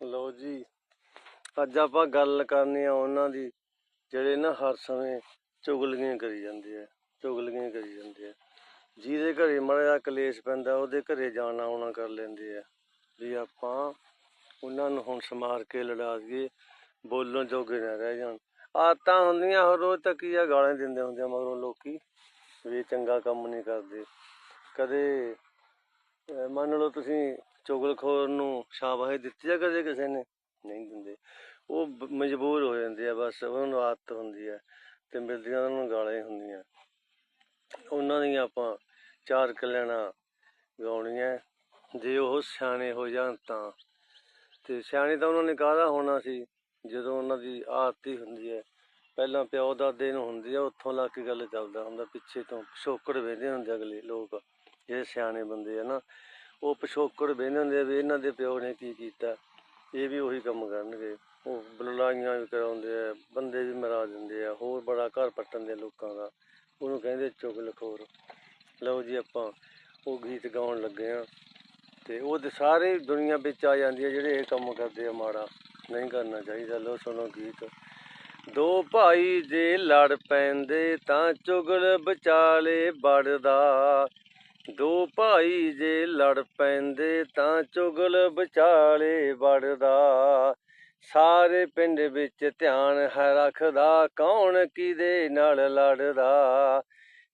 ਲਓ ਜੀ, ਅੱਜ ਆਪਾਂ ਗੱਲ ਕਰਨੀ ਆ ਉਹਨਾਂ ਦੀ, ਜਿਹੜੇ ਨਾ ਹਰ ਸਮੇਂ ਚੁਗਲੀਆਂ ਕਰੀ ਜਾਂਦੇ ਆ, ਚੁਗਲੀਆਂ ਕਰੀ ਜਾਂਦੇ ਆ। ਜਿਹਦੇ ਘਰੇ ਮਾੜਾ ਕਲੇਸ਼ ਪੈਂਦਾ, ਉਹਦੇ ਘਰੇ ਜਾਣਾ ਆਉਣਾ ਕਰ ਲੈਂਦੇ ਆ। ਵੀ ਆਪਾਂ ਉਹਨਾਂ ਨੂੰ ਹੁਣ ਸਮਾਰ ਕੇ ਲੜਾ ਦਈਏ, ਬੋਲਣ ਜੋਗੇ ਨਾ ਰਹਿ ਜਾਣ। ਆਤਾਂ ਹੁੰਦੀਆਂ ਹਰ ਰੋਜ਼ ਤੱਕ ਹੀ ਆ, ਗਾਲਾਂ ਦਿੰਦੇ ਹੁੰਦੇ ਆ, ਮਗਰੋਂ ਲੋਕੀ ਵੀ ਇਹ ਚੰਗਾ ਕੰਮ ਨਹੀਂ ਕਰਦੇ। ਕਦੇ ਮੰਨ ਲਓ ਤੁਸੀਂ ਚੁਗਲਖੋਰ ਨੂੰ ਸ਼ਾਬਾਸ਼ ਦਿੱਤੀ ਜਾ ਕਦੇ ਕਿਸੇ ਨੇ ਨਹੀਂ ਦਿੰਦੇ। ਉਹ ਮਜਬੂਰ ਹੋ ਜਾਂਦੇ ਆ ਬਸ, ਉਹਨਾਂ ਨੂੰ ਆਦਤ ਹੁੰਦੀ ਹੈ ਤੇ ਮਿਲਦੀਆਂ ਉਹਨਾਂ ਨੂੰ ਗਾਲਾਂ ਹੀ ਹੁੰਦੀਆਂ। ਉਹਨਾਂ ਦੀਆਂ ਆਪਾਂ ਚਾਰ ਕਲਿਆਣਾ ਗਾਉਣੀਆਂ। ਜੇ ਉਹ ਸਿਆਣੇ ਹੋ ਜਾਣ ਤਾਂ। ਤੇ ਸਿਆਣੇ ਤਾਂ ਉਹਨਾਂ ਨੇ ਕਾਹਦਾ ਹੋਣਾ ਸੀ? ਜਦੋਂ ਉਹਨਾਂ ਦੀ ਆਰਤੀ ਹੁੰਦੀ ਹੈ ਪਹਿਲਾਂ ਪਿਓ ਦਾਦੇ ਨੂੰ ਹੁੰਦੀ ਆ, ਉੱਥੋਂ ਲੱਗ ਕੇ ਗੱਲ ਚੱਲਦਾ ਹੁੰਦਾ, ਪਿੱਛੇ ਤੋਂ ਪਿਛੋਕੜ ਵੇਂਦੇ ਹੁੰਦੇ ਅਗਲੇ ਲੋਕ, ਜਿਹੜੇ ਸਿਆਣੇ ਬੰਦੇ ਆ ਨਾ। ਉਹ ਪਿਛੋਕੜ ਵੇਂਦੇ ਹੁੰਦੇ ਆ ਵੀ ਇਹਨਾਂ ਦੇ ਪਿਓ ਨੇ ਕੀ ਕੀਤਾ। ਇਹ ਵੀ ਉਹੀ ਕੰਮ ਕਰਨਗੇ। ਉਹ ਲੜਾਈਆਂ ਵੀ ਕਰਾਉਂਦੇ ਆ, ਬੰਦੇ ਵੀ ਮਰਾ ਦਿੰਦੇ ਆ, ਹੋਰ ਬੜਾ ਘਰ ਪੱਟਣ ਦੇ ਲੋਕਾਂ ਦਾ। ਉਹਨੂੰ ਕਹਿੰਦੇ ਚੁਗਲਖੋਰ ਲਓ ਜੀ ਆਪਾਂ ਉਹ ਗੀਤ ਗਾਉਣ ਲੱਗੇ ਆ। ਤੇ ਉਹ ਤੇ ਸਾਰੇ ਦੁਨੀਆ ਵਿੱਚ ਆ ਜਾਂਦੀ ਹੈ ਜਿਹੜੇ ਇਹ ਕੰਮ ਕਰਦੇ ਆ ਮਾੜਾ। ਨਹੀਂ ਕਰਨਾ ਚਾਹੀਦਾ। ਲਓ ਸੁਣੋ ਗੀਤ। ਦੋ ਭਾਈ ਜੇ ਲੜ ਪੈਂਦੇ ਤਾਂ ਚੁਗਲ ਵਿਚਾਲੇ ਵੜਦਾ। ਦੋ ਭਾਈ ਜੇ ਲੜ ਪੈਂਦੇ ਤਾਂ ਚੁਗਲ ਵਿਚਾਲੇ ਵੜਦਾ। ਸਾਰੇ ਪਿੰਡ ਵਿੱਚ ਧਿਆਨ ਹੈ ਰੱਖਦਾ, ਕੌਣ ਕਿਹਦੇ ਨਾਲ ਲੜਦਾ?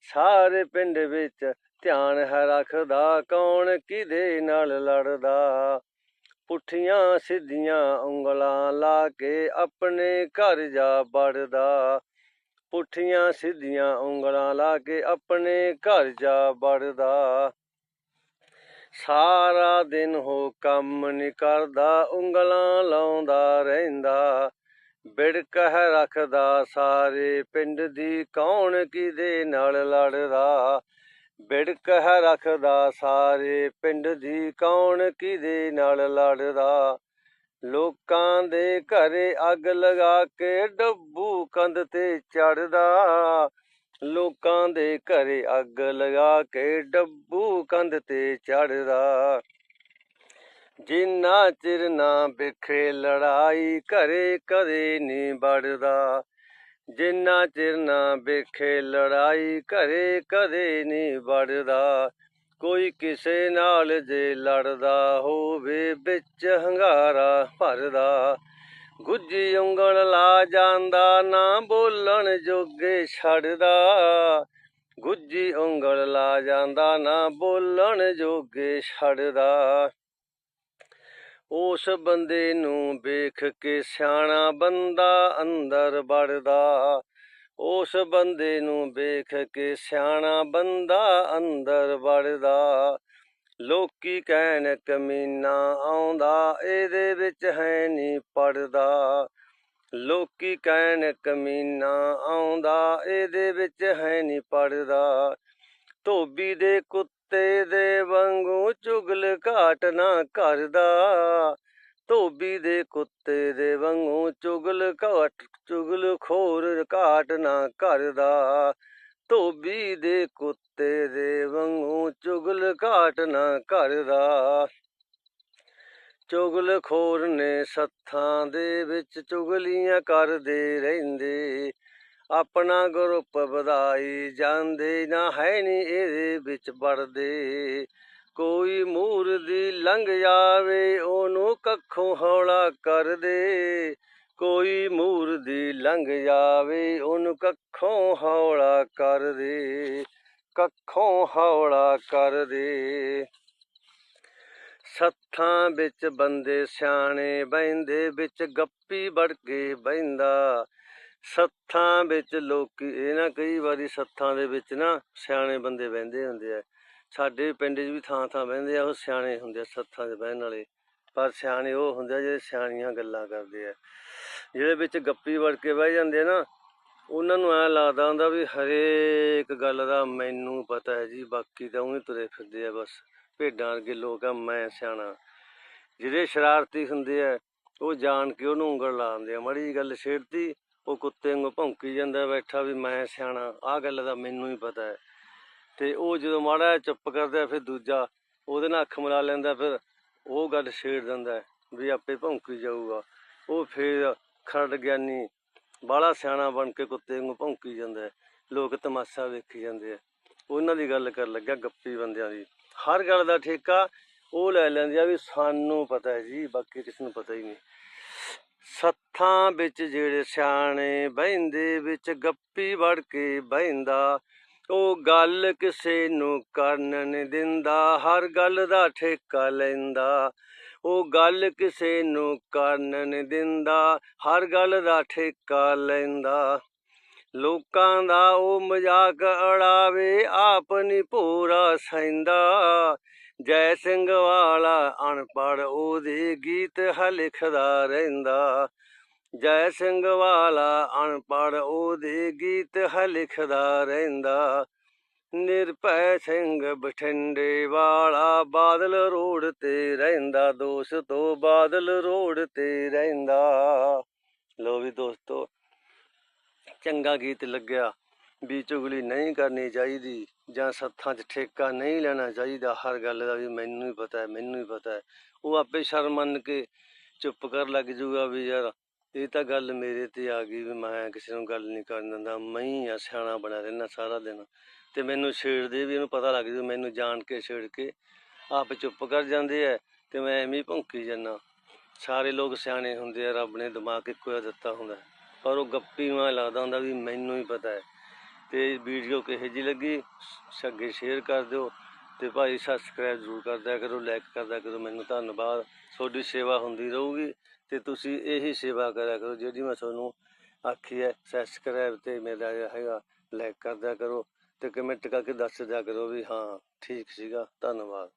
ਸਾਰੇ ਪਿੰਡ ਵਿੱਚ ਧਿਆਨ ਹੈ ਰੱਖਦਾ, ਕੌਣ ਕਿਹਦੇ ਨਾਲ ਲੜਦਾ? ਪੁੱਠੀਆਂ ਸਿੱਧੀਆਂ ਉਂਗਲਾਂ ਲਾ ਕੇ ਆਪਣੇ ਘਰ ਜਾ ਵੜਦਾ। ਪੁੱਠੀਆਂ ਸਿੱਧੀਆਂ ਉਂਗਲਾਂ ਲਾ ਕੇ ਆਪਣੇ ਘਰ ਜਾ ਵੜਦਾ। ਸਾਰਾ ਦਿਨ ਹੋ ਕੰਮ ਨਹੀਂ ਕਰਦਾ, ਉਂਗਲਾਂ ਲਾਉਂਦਾ ਰਹਿੰਦਾ। ਬਿੜਕ ਹੈ ਰੱਖਦਾ ਸਾਰੇ ਪਿੰਡ ਦੀ ਕੌਣ ਕਿਹਦੇ ਨਾਲ ਲੜਦਾ? ਬਿੜਕ ਹੈ ਰੱਖਦਾ ਸਾਰੇ ਪਿੰਡ ਦੀ ਕੌਣ ਕਿਹਦੇ ਨਾਲ ਲੜਦਾ? ਲੋਕਾਂ ਦੇ ਘਰੇ ਅੱਗ ਲਗਾ ਕੇ ਡੱਬੂ ਕੰਧ ਤੇ ਚੜਦਾ ਲੋਕਾਂ ਦੇ ਘਰੇ ਅੱਗ ਲਗਾ ਕੇ ਡੱਬੂ ਕੰਧ ਤੇ ਚੜਦਾ ਜਿੰਨਾ ਚਿਰ ਨਾ ਬਿਖਰੇ ਲੜਾਈ ਘਰੇ ਕਦੇ ਨਹੀਂ ਵੜਦਾ ਜਿੰਨਾ ਚਿਰ ਨਾ ਵੇਖੇ ਲੜਾਈ ਘਰੇ ਕਦੇ ਨਹੀਂ ਵੜਦਾ ਕੋਈ ਕਿਸੇ ਨਾਲ ਜੇ ਲੜਦਾ ਹੋਵੇ, ਵਿੱਚ ਹੰਗਾਰਾ ਭਰਦਾ। ਗੁੱਜੀ ਉਂਗਲ ਲਾ ਜਾਂਦਾ, ਨਾ ਬੋਲਣ ਜੋਗੇ ਛੱਡਦਾ। ਗੁੱਜੀ ਉਂਗਲ ਲਾ ਜਾਂਦਾ, ਨਾ ਬੋਲਣ ਜੋਗੇ ਛੱਡਦਾ। ਉਸ ਬੰਦੇ ਨੂੰ ਵੇਖ ਕੇ ਸਿਆਣਾ ਬੰਦਾ ਅੰਦਰ ਵੜਦਾ। ਉਸ ਬੰਦੇ ਨੂੰ ਵੇਖ ਕੇ ਸਿਆਣਾ ਬੰਦਾ ਅੰਦਰ ਵੜਦਾ। ਲੋਕੀ ਕਹਿਣ ਕਮੀਨਾ ਆਉਂਦਾ, ਇਹਦੇ ਵਿੱਚ ਹੈ ਨਹੀਂ ਪੜਦਾ। ਲੋਕੀ ਕਹਿਣ ਕਮੀਨਾ ਆਉਂਦਾ, ਇਹਦੇ ਵਿੱਚ ਹੈ ਨਹੀਂ ਪੜਦਾ। ਧੋਬੀ ਦੇ ਕੁੱਤੇ ਦੇ ਵਾਂਗੂ ਚੁਗਲ ਘਾਟ ਨਾ ਕਰਦਾ। ਧੋਬੀ ਦੇ ਕੁੱਤੇ ਦੇ ਵਾਂਗੂ ਚੁਗਲ ਘਾਟ, ਚੁਗਲ ਖੋਰ ਘਾਟ ਨਾ ਕਰਦਾ। ਧੋਬੀ ਦੇ ਕੁੱਤੇ ਦੇ ਵਾਂਗੂ ਚੁਗਲ ਘਾਟ ਨਾ ਕਰਦਾ। ਚੁਗਲ ਖੋਰ ਨੇ ਸੱਥਾਂ ਦੇ ਵਿੱਚ ਚੁਗਲੀਆਂ ਕਰਦੇ ਰਹਿੰਦੇ। ਆਪਣਾ ਗਰੁੱਪ ਵਧਾਈ ਜਾਂਦੇ ਨਾ ਹੈ ਨਹੀਂ ਇਹਦੇ ਵਿੱਚ ਵੜਦੇ। ਕੋਈ ਮੂਰ ਦੀ ਲੰਘ ਜਾਵੇ, ਉਹਨੂੰ ਕੱਖੋਂ ਹੌਲਾ ਕਰ ਦੇ। ਕੋਈ ਮੂਰ ਦੀ ਲੰਘ ਜਾਵੇ, ਉਹਨੂੰ ਕੱਖੋਂ ਹੌਲਾ ਕਰ ਦੇ। ਕੱਖੋਂ ਹੌਲਾ ਕਰ ਦੇ। ਸੱਥਾਂ ਵਿੱਚ ਬੰਦੇ ਸਿਆਣੇ ਬੈਂਦੇ ਵਿੱਚ ਗੱਪੀ ਵੜ ਕੇ ਬੈਂਦਾ ਸੱਥਾਂ ਵਿੱਚ ਲੋਕੀ, ਇਹ ਨਾ ਕਈ ਵਾਰੀ ਸੱਥਾਂ ਦੇ ਵਿੱਚ ਨਾ ਸਿਆਣੇ ਬੰਦੇ ਬਹਿੰਦੇ ਹੁੰਦੇ ਆ। ਸਾਡੇ ਪਿੰਡ 'ਚ ਵੀ ਥਾਂ ਥਾਂ ਬਹਿੰਦੇ ਆ, ਉਹ ਸਿਆਣੇ ਹੁੰਦੇ ਆ, ਸੱਥਾਂ 'ਚ ਬਹਿਣ ਵਾਲੇ। ਪਰ ਸਿਆਣੇ ਉਹ ਹੁੰਦੇ ਆ ਜਿਹੜੇ ਸਿਆਣੀਆਂ ਗੱਲਾਂ ਕਰਦੇ ਆ। ਜਿਹੜੇ ਵਿੱਚ ਗੱਪੀ ਵੜ ਕੇ ਬਹਿ ਜਾਂਦੇ ਆ ਨਾ, ਉਹਨਾਂ ਨੂੰ ਐ ਲੱਗਦਾ ਹੁੰਦਾ ਵੀ ਹਰੇਕ ਗੱਲ ਦਾ ਮੈਨੂੰ ਪਤਾ ਹੈ ਜੀ, ਬਾਕੀ ਤਾਂ ਉਹੀ ਤੁਰੇ ਫਿਰਦੇ ਆ ਬਸ। ਭੇਡਾਂ ਵਰਗੇ ਲੋਕ ਆ, ਮੈਂ ਸਿਆਣਾ। ਜਿਹੜੇ ਸ਼ਰਾਰਤੀ ਹੁੰਦੇ ਆ, ਉਹ ਜਾਣ ਕੇ ਉਹਨੂੰ ਉਂਗਲ ਲਾ ਦਿੰਦੇ ਆ। ਮਾੜੀ ਜਿਹੀ ਗੱਲ ਛੇੜਤੀ, ਉਹ ਕੁੱਤੇ ਵਾਂਗੂ ਭੌਂਕੀ ਜਾਂਦਾ ਬੈਠਾ ਵੀ ਮੈਂ ਸਿਆਣਾ, ਆਹ ਗੱਲ ਦਾ ਮੈਨੂੰ ਹੀ ਪਤਾ ਹੈ। ਤੇ ਉਹ ਜਦੋਂ ਮਾੜਾ ਚੁੱਪ ਕਰਦਾ ਫਿਰ ਦੂਜਾ, ਉਹਦੇ ਨਾਲ ਅੱਖ ਮਿਲਾ ਲੈਂਦਾ, ਫਿਰ ਉਹ ਗੱਲ ਛੇੜ ਦਿੰਦਾ ਵੀ ਆਪੇ ਭੌਂਕੀ ਜਾਊਗਾ। ਉਹ ਫੇਰ ਖਰੜ ਗਿਆਨੀ ਬਾਲਾ ਸਿਆਣਾ ਬਣ ਕੇ ਕੁੱਤੇ ਵਾਂਗੂ ਭੌਂਕੀ ਜਾਂਦਾ ਲੋਕ ਤਮਾਸ਼ਾ ਵੇਖੀ ਜਾਂਦੇ ਆ ਉਹਨਾਂ ਦੀ ਗੱਲ ਕਰ ਲੱਗਿਆ ਗੱਪੀ ਬੰਦਿਆਂ ਦੀ। ਹਰ ਗੱਲ ਦਾ ਠੇਕਾ ਉਹ ਲੈ ਲੈਂਦੇ ਆ ਵੀ ਸਾਨੂੰ ਪਤਾ ਹੈ ਜੀ, ਬਾਕੀ ਕਿਸ ਨੂੰ ਪਤਾ ਹੀ ਨਹੀਂ। ਸੱਥਾਂ ਵਿੱਚ ਜਿਹੜੇ ਸਿਆਣੇ ਬਹਿੰਦੇ, ਵਿੱਚ ਗੱਪੀ ਵੜ ਕੇ ਬਹਿੰਦਾ ਉਹ ਗੱਲ ਕਿਸੇ ਨੂੰ ਕਰਨ ਨਹੀਂ ਦਿੰਦਾ, ਹਰ ਗੱਲ ਦਾ ਠੇਕਾ ਲੈਂਦਾ। ਉਹ ਗੱਲ ਕਿਸੇ ਨੂੰ ਕਰਨ ਨਹੀਂ ਦਿੰਦਾ, ਹਰ ਗੱਲ ਦਾ ਠੇਕਾ ਲੈਂਦਾ। ਲੋਕਾਂ ਦਾ ਉਹ ਮਜ਼ਾਕ ਅੜਾਵੇ, ਆਪ ਨੀ ਪੂਰਾ ਸੈਂਦਾ ਜੈ ਸਿੰਘ ਵਾਲਾ ਅਨਪੜ ਉਹਦੇ ਗੀਤ ਹ ਲਿਖਦਾ ਰਹਿੰਦਾ। ਜੈ ਸਿੰਘ ਵਾਲਾ ਅਨਪੜ ਉਹਦੇ ਗੀਤ ਹ ਲਿਖਦਾ ਰਹਿੰਦਾ। ਨਿਰਭੈ ਸਿੰਘ ਬਠਿੰਡੇ ਵਾਲਾ ਬਾਦਲ ਰੋਡ ਤੇ ਰਹਿੰਦਾ। ਦੋਸਤੋ ਬਾਦਲ ਰੋਡ ਤੇ ਰਹਿੰਦਾ। ਲੋ ਵੀ ਦੋਸਤੋ, ਚੰਗਾ ਗੀਤ ਲੱਗਿਆ। ਵੀ ਚੁਗਲੀ ਨਹੀਂ ਕਰਨੀ ਚਾਹੀਦੀ ਜਾਂ ਸੱਥਾਂ 'ਚ ਠੇਕਾ ਨਹੀਂ ਲੈਣਾ ਚਾਹੀਦਾ। ਹਰ ਗੱਲ ਦਾ ਵੀ ਮੈਨੂੰ ਹੀ ਪਤਾ ਹੈ, ਮੈਨੂੰ ਹੀ ਪਤਾ ਹੈ। ਉਹ ਆਪੇ ਸ਼ਰਮ ਮੰਨ ਕੇ ਚੁੱਪ ਕਰ ਲੱਗ ਜੂਗਾ ਵੀ ਯਾਰ ਇਹ ਤਾਂ ਗੱਲ ਮੇਰੇ ਤੇ ਆ ਗਈ ਵੀ ਮੈਂ ਕਿਸੇ ਨੂੰ ਗੱਲ ਨਹੀਂ ਕਰਨ ਦਿੰਦਾ, ਮੈਂ ਹੀ ਆ, ਸਿਆਣਾ ਬਣਾ ਰਹਿਣਾ ਸਾਰਾ ਦਿਨ। ਤੇ ਮੈਨੂੰ ਛੇੜਦੇ ਵੀ ਇਹਨੂੰ ਪਤਾ ਲੱਗ ਜੂ, ਮੈਨੂੰ ਜਾਣ ਕੇ ਛੇੜ ਕੇ ਆਪ ਚੁੱਪ ਕਰ ਜਾਂਦੇ ਐ ਤੇ ਮੈਂ ਐਵੇਂ ਹੀ ਭੌਂਕੀ ਜਾਂਦਾ। ਸਾਰੇ ਲੋਕ ਸਿਆਣੇ ਹੁੰਦੇ ਆ, ਰੱਬ ਨੇ ਦਿਮਾਗ ਇੱਕੋ ਜਿਹਾ ਦਿੱਤਾ ਹੁੰਦਾ। ਪਰ ਉਹ ਗੱਪੀ ਨੂੰ ਲੱਗਦਾ ਹੁੰਦਾ ਵੀ ਮੈਨੂੰ ਹੀ ਪਤਾ ਹੈ। ਤੇ ਵੀਡੀਓ ਕਿਹੋ ਜਿਹੀ ਲੱਗੀ ਅੱਗੇ ਸ਼ੇਅਰ ਕਰ ਦਿਓ ਤੇ ਭਾਈ ਸਬਸਕ੍ਰਾਈਬ ਜ਼ਰੂਰ ਕਰਦਾ ਕਰੋ ਲਾਈਕ ਕਰਦਾ ਕਰੋ। ਮੈਨੂੰ ਧੰਨਵਾਦ। ਤੁਹਾਡੀ ਸੇਵਾ ਹੁੰਦੀ ਰਹੂਗੀ। ਤੇ ਤੁਸੀਂ ਇਹੀ ਸੇਵਾ ਕਰਿਆ ਕਰੋ, ਜਿਹੜੀ ਮੈਂ ਤੁਹਾਨੂੰ ਆਖੀ ਹੈ ਸਬਸਕ੍ਰਾਈਬ ਤੇ ਮੇਰਾ ਜਿਹੜਾ ਹੈਗਾ ਲਾਈਕ ਕਰਦਿਆ ਕਰੋ ਤੇ ਕਮੈਂਟ ਕਰਕੇ ਦੱਸ ਦਿਆ ਕਰੋ ਵੀ ਹਾਂ, ਠੀਕ ਸੀਗਾ, ਧੰਨਵਾਦ।